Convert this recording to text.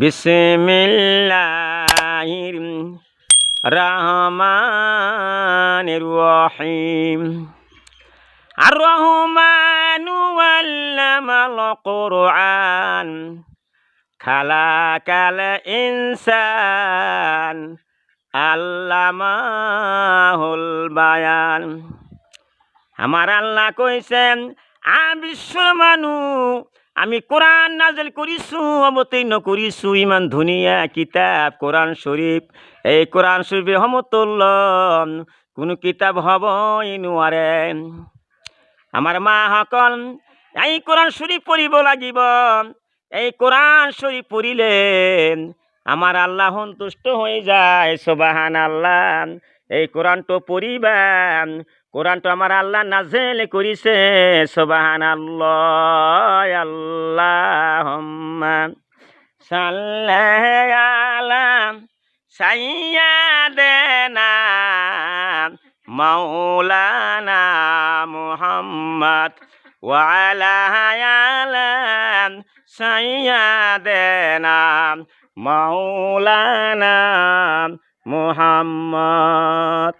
বিসমিল্লাহির রহমানির রহিম। আর রহমানু আল্লামাল কোরআন, খালাকাল ইনসান, আল্লামাহুল বায়ান। আমার আল্লাহ কইছেন, আ বিশ্বর মানু আমি কোরআন নাজেল করিছু অবতীর্ণ করিছু ইমান ধুনীয়া কিতাব, কোরআন শরীফ। এই কোরআন শরীফে সমতুল্য কোনো কিতাব হবই নোৱাৰে আমাৰ মাসকল এই কোরআন শরীফ পঢ়িব লাগিব। এই কোরআন শরীফ পঢ়িলে আমাৰ আল্লাহ সন্তুষ্ট হৈ যায় সবাহান আল্লাহ এই কোরআনটো পঢ়িবা কোরআনটো আমাৰ আল্লাহ নাজেল কৰিছে সবাহান আল্লাহ আল্লাহ। সাল্লাম সাইয়াদেনা মাওলানা মুহাম্মদ ওয়ালাহায়ালাম সাইয়াদেনা মাওলানা মুহাম্মদ।